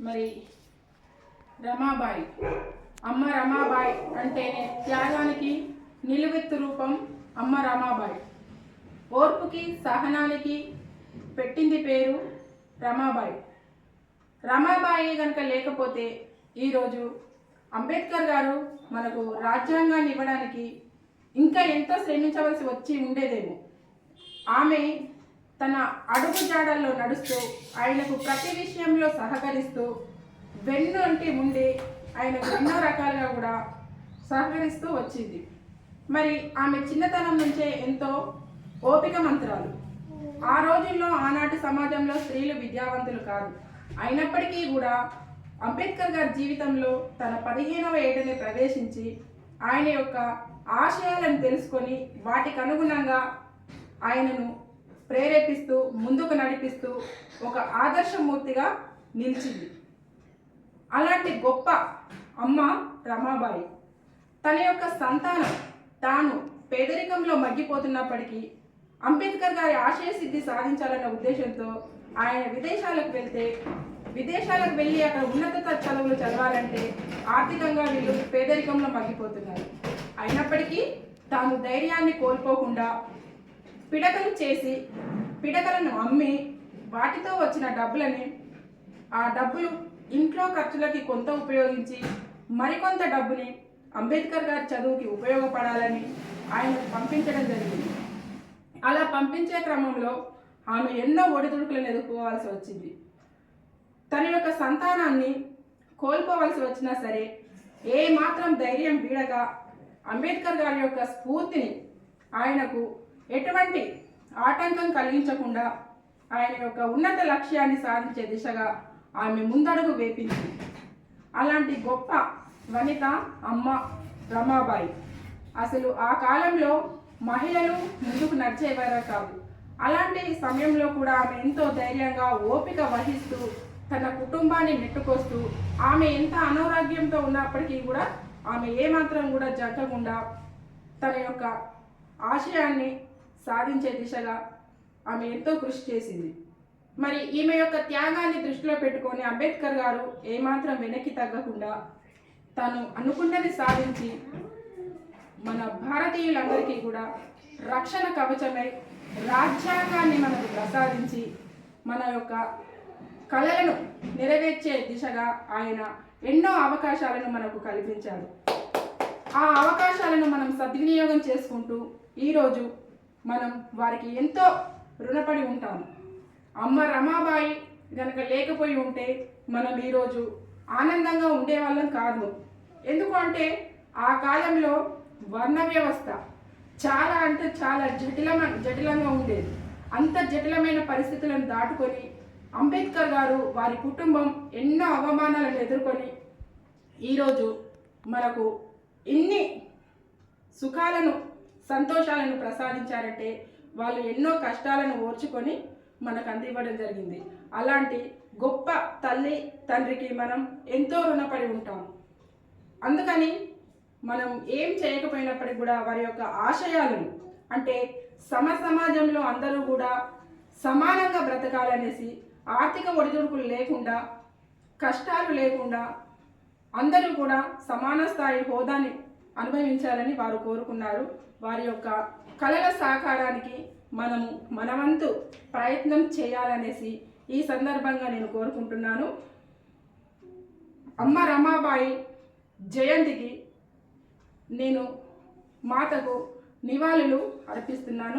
మరి రమాబాయి. అమ్మ రమాబాయి అంటేనే త్యాగానికి నిలువెత్తు రూపం అమ్మ రమాబాయి. ఓర్పుకి సహనానికి పెట్టింది పేరు రమాబాయి. రమాబాయి కనుక లేకపోతే ఈరోజు అంబేద్కర్ గారు మనకు రాజ్యాంగాన్ని ఇవ్వడానికి ఇంకా ఎంతో శ్రమించవలసి వచ్చి ఉండేదేమో. ఆమె తన అడుగు జాడల్లో నడుస్తూ ఆయనకు ప్రతి విషయంలో సహకరిస్తూ వెన్ను అంటే ఉండి ఆయనకు ఎన్నో రకాలుగా కూడా సహకరిస్తూ వచ్చింది. మరి ఆమె చిన్నతనం నుంచే ఎంతో ఓపిక మంత్రాలు. ఆ రోజుల్లో ఆనాటి సమాజంలో స్త్రీలు విద్యావంతులు కాదు. అయినప్పటికీ కూడా అంబేద్కర్ గారి జీవితంలో తన పదిహేనవ ఏటని ప్రవేశించి ఆయన యొక్క ఆశయాలను తెలుసుకొని వాటికి అనుగుణంగా ఆయనను ప్రేరేపిస్తూ ముందుకు నడిపిస్తూ ఒక ఆదర్శమూర్తిగా నిలిచింది. అలాంటి గొప్ప అమ్మ రమాబాయి. తన యొక్క సంతానం తాను పేదరికంలో మగ్గిపోతున్నప్పటికీ అంబేద్కర్ గారి ఆశయ సిద్ధి సాధించాలన్న ఉద్దేశంతో ఆయన విదేశాలకు వెళ్తే విదేశాలకు వెళ్ళి అక్కడ ఉన్నత చదువులు చదవాలంటే ఆర్థికంగా వీళ్ళు పేదరికంలో మగ్గిపోతున్నారు. అయినప్పటికీ తాను ధైర్యాన్ని కోల్పోకుండా పిడకలు చేసి పిడకలను అమ్మి వాటితో వచ్చిన డబ్బులని ఆ డబ్బులు ఇంట్లో ఖర్చులకి కొంత ఉపయోగించి మరికొంత డబ్బుని అంబేద్కర్ గారి చదువుకి ఉపయోగపడాలని ఆయనకు పంపించడం జరిగింది. అలా పంపించే క్రమంలో ఆమె ఎన్నో ఒడిదుడుకులను ఎదుర్కోవాల్సి వచ్చింది. తన యొక్క సంతానాన్ని కోల్పోవలసి వచ్చినా సరే ఏ మాత్రం ధైర్యం వీడక అంబేద్కర్ గారి యొక్క స్ఫూర్తిని ఆయనకు ఎటువంటి ఆటంకం కలిగించకుండా ఆయన యొక్క ఉన్నత లక్ష్యాన్ని సాధించే దిశగా ఆమె ముందడుగు వేపించింది. అలాంటి గొప్ప వనిత అమ్మ రమాబాయి. అసలు ఆ కాలంలో మహిళలు ముందుకు నడిచేవారు కాదు. అలాంటి సమయంలో కూడా ఆమె ఎంతో ధైర్యంగా ఓపిక వహిస్తూ తన కుటుంబాన్ని నెట్టుకొస్తూ ఆమె ఎంత అనారోగ్యంతో ఉన్నప్పటికీ కూడా ఆమె ఏమాత్రం కూడా జరగకుండా తన యొక్క ఆశయాన్ని సాధించే దిశగా ఆమె ఎంతో కృషి చేసింది. మరి ఈమె యొక్క త్యాగాన్ని దృష్టిలో పెట్టుకొని అంబేద్కర్ గారు ఏమాత్రం వెనక్కి తగ్గకుండా తను అనుకున్నది సాధించి మన భారతీయులందరికీ కూడా రక్షణ కవచమై రాజ్యాంగాన్ని మనకు ప్రసాదించి మన యొక్క కళలను నెరవేర్చే దిశగా ఆయన ఎన్నో అవకాశాలను మనకు కల్పించాడు. ఆ అవకాశాలను మనం సద్వినియోగం చేసుకుంటూ ఈరోజు మనం వారికి ఎంతో రుణపడి ఉంటాము. అమ్మ రమాబాయి గనక లేకపోయి ఉంటే మనం ఈరోజు ఆనందంగా ఉండేవాళ్ళం కాదు. ఎందుకు అంటే ఆ కాలంలో వర్ణ వ్యవస్థ చాలా అంటే చాలా జటిలమ జటిలంగా ఉండేది. అంత జటిలమైన పరిస్థితులను దాటుకొని అంబేద్కర్ గారు వారి కుటుంబం ఎన్నో అవమానాలను ఎదుర్కొని ఈరోజు మనకు ఇన్ని సుఖాలను సంతోషాలను ప్రసాదించారంటే వాళ్ళు ఎన్నో కష్టాలను ఓర్చుకొని మనకు అందివ్వడం జరిగింది. అలాంటి గొప్ప తల్లి తండ్రికి మనం ఎంతో రుణపడి ఉంటాం. అందుకని మనం ఏం చేయకపోయినప్పటికీ కూడా వారి యొక్క ఆశయాలను అంటే సమ సమాజంలో అందరూ కూడా సమానంగా బ్రతకాలనేసి ఆర్థిక ఒడిదుడుకులు లేకుండా కష్టాలు లేకుండా అందరూ కూడా సమాన స్థాయి హోదాని అనుభవించాలని వారు కోరుకున్నారు. వారి యొక్క కళల సాకారానికి మనము మనవంతు ప్రయత్నం చేయాలనేసి ఈ సందర్భంగా నేను కోరుకుంటున్నాను. అమ్మ రమాబాయి జయంతికి నేను మాతకు నివాళులు అర్పిస్తున్నాను.